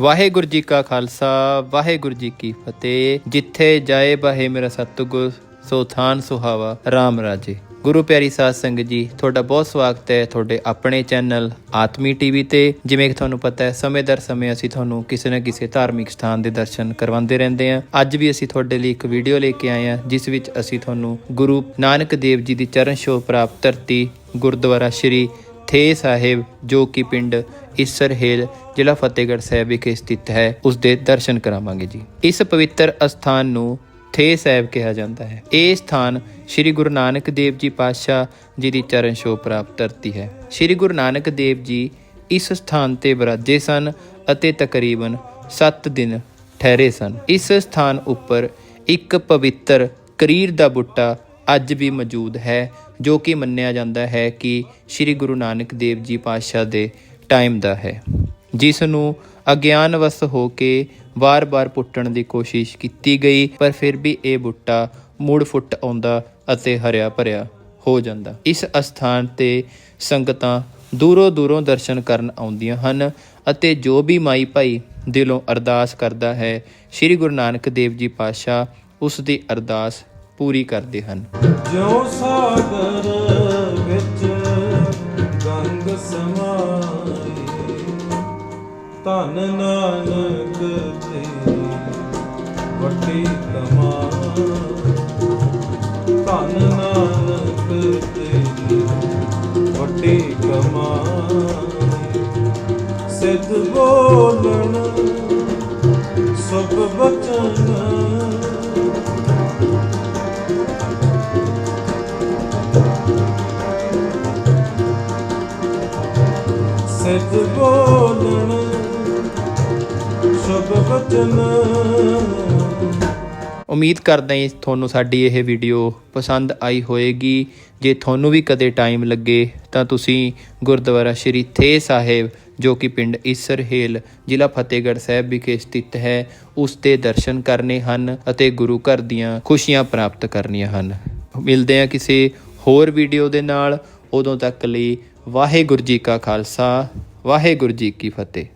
ਵਾਹਿਗੁਰੂ ਜੀ ਕਾ ਖਾਲਸਾ, ਵਾਹਿਗੁਰੂ ਜੀ ਕੀ ਫਤਿਹ। ਜਿੱਥੇ ਜਾਏ ਬਹੇ ਮੇਰਾ ਸਤਿਗੁਰ, ਸੋ ਥਾਨ ਸੁਹਾਵਾ। RAM ਰਾਜੇ। ਗੁਰੂ ਪਿਆਰੀ ਸਾਧ ਸੰਗਤ ਜੀ, ਤੁਹਾਡਾ ਬਹੁਤ ਸਵਾਗਤ ਹੈ ਤੁਹਾਡੇ ਆਪਣੇ ਚੈਨਲ ਆਤਮੀ ਟੀਵੀ ਤੇ। ਜਿਵੇਂ ਕਿ ਤੁਹਾਨੂੰ ਪਤਾ ਹੈ, ਸਮੇਂ ਦਰ ਸਮੇਂ ਅਸੀਂ ਤੁਹਾਨੂੰ ਕਿਸੇ ਨਾ ਕਿਸੇ ਧਾਰਮਿਕ ਸਥਾਨ ਦੇ ਦਰਸ਼ਨ ਕਰਵਾਉਂਦੇ ਰਹਿੰਦੇ ਹਾਂ। ਅੱਜ ਵੀ ਅਸੀਂ ਤੁਹਾਡੇ ਲਈ ਇੱਕ ਵੀਡੀਓ ਲੈ ਕੇ ਆਏ ਹਾਂ, ਜਿਸ ਵਿੱਚ ਅਸੀਂ ਤੁਹਾਨੂੰ ਗੁਰੂ ਨਾਨਕ ਦੇਵ ਜੀ ਦੀ ਚਰਨ ਛੋਹ ਪ੍ਰਾਪਤ ਧਰਤੀ ਗੁਰਦੁਆਰਾ ਸ਼੍ਰੀ ਥੇ ਸਾਹਿਬ, ਜੋ ਕਿ ਪਿੰਡ ਇਸਰਹੇਲ ਜ਼ਿਲ੍ਹਾ ਫਤਿਹਗੜ੍ਹ ਸਾਹਿਬ ਵਿਖੇ ਸਥਿਤ ਹੈ, ਉਸ ਦੇ ਦਰਸ਼ਨ ਕਰਾਵਾਂਗੇ ਜੀ। ਇਸ ਪਵਿੱਤਰ ਅਸਥਾਨ ਨੂੰ ਥੇ ਸਾਹਿਬ ਕਿਹਾ ਜਾਂਦਾ ਹੈ। ਇਹ ਸਥਾਨ ਸ੍ਰੀ ਗੁਰੂ ਨਾਨਕ ਦੇਵ ਜੀ ਪਾਤਸ਼ਾਹ ਜੀ ਦੀ ਚਰਨ ਛੋਹ ਪ੍ਰਾਪਤ ਧਰਤੀ ਹੈ। ਸ੍ਰੀ ਗੁਰੂ ਨਾਨਕ ਦੇਵ ਜੀ ਇਸ ਸਥਾਨ ਤੇ ਵਿਰਾਜੇ ਸਨ ਅਤੇ ਤਕਰੀਬਨ 7 ਦਿਨ ਠਹਿਰੇ ਸਨ। ਇਸ ਸਥਾਨ ਉੱਪਰ ਇੱਕ ਪਵਿੱਤਰ ਕਰੀਰ ਦਾ ਬੁੱਟਾ ਅੱਜ ਵੀ ਮੌਜੂਦ ਹੈ, ਜੋ ਕਿ ਮੰਨਿਆ ਜਾਂਦਾ ਹੈ ਕਿ ਸ੍ਰੀ ਗੁਰੂ ਨਾਨਕ ਦੇਵ ਜੀ ਪਾਤਸ਼ਾਹ ਦੇ ਟਾਈਮ ਦਾ ਹੈ। ਜਿਸ ਨੂੰ ਅਗਿਆਨਵਸ ਹੋ ਕੇ ਵਾਰ-ਵਾਰ ਪੁੱਟਣ ਦੀ ਕੋਸ਼ਿਸ਼ ਕੀਤੀ ਗਈ, ਪਰ ਫਿਰ ਵੀ ਇਹ ਬੁੱਟਾ ਮੁੜ ਫੁੱਟ ਆਉਂਦਾ ਅਤੇ ਹਰਿਆ ਭਰਿਆ ਹੋ ਜਾਂਦਾ। ਇਸ ਅਸਥਾਨ ਤੇ ਸੰਗਤਾਂ ਦੂਰੋਂ ਦੂਰੋਂ ਦਰਸ਼ਨ ਕਰਨ ਆਉਂਦੀਆਂ ਹਨ ਅਤੇ ਜੋ ਵੀ ਮਾਈ ਭਾਈ ਦਿਲੋਂ ਅਰਦਾਸ ਕਰਦਾ ਹੈ, ਸ੍ਰੀ ਗੁਰੂ ਨਾਨਕ ਦੇਵ ਜੀ ਪਾਤਸ਼ਾਹ, ਉਸ ਦੀ ਅਰਦਾਸ ਪੂਰੀ ਕਰਦੇ ਹਨ। ਜੋ ਸਾਗਰ ਵਿੱਚ ਗੰਗ ਸਮਾਈ, ਧਨ ਨਾਨਕ ਤੇ ਵੱਡੀ ਕਮਾਈ। ਧਨ ਨਾਨਕ ਤੇ ਵੱਡੀ ਕਮਾਈ। ਸਿੱਧ ਬੋਲਣ, ਸੁਭ ਬਚਨ ਸਿੱਧ ਬੋਲਣ, ਸ਼ੁਭ ਬਚਨ। ਉਮੀਦ ਕਰਦਾ ਹਾਂ ਤੁਹਾਨੂੰ ਸਾਡੀ ਇਹ ਵੀਡੀਓ ਪਸੰਦ ਆਈ ਹੋਵੇਗੀ ਜੇ ਤੁਹਾਨੂੰ ਵੀ ਕਦੇ ਟਾਈਮ ਲੱਗੇ, ਤਾਂ ਤੁਸੀਂ ਗੁਰਦੁਆਰਾ ਸ਼੍ਰੀ ਥੇ ਸਾਹਿਬ, ਜੋ ਕਿ ਪਿੰਡ ਇਸਰਹੇਲ ਜ਼ਿਲ੍ਹਾ ਫਤਿਹਗੜ੍ਹ ਸਾਹਿਬ ਵਿਖੇ ਸਥਿਤ ਹੈ, ਉਸ ਦੇ ਦਰਸ਼ਨ ਕਰਨੇ ਹਨ ਅਤੇ ਗੁਰੂ ਘਰ ਦੀਆਂ ਖੁਸ਼ੀਆਂ ਪ੍ਰਾਪਤ ਕਰਨੀਆਂ ਹਨ। ਮਿਲਦੇ ਹਾਂ ਕਿਸੇ ਹੋਰ ਵੀਡੀਓ ਦੇ ਨਾਲ ਉਦੋਂ ਤੱਕ ਲਈ ਵਾਹਿਗੁਰੂ ਜੀ ਕਾ ਖਾਲਸਾ, ਵਾਹਿਗੁਰੂ ਜੀ ਕੀ ਫਤਿਹ।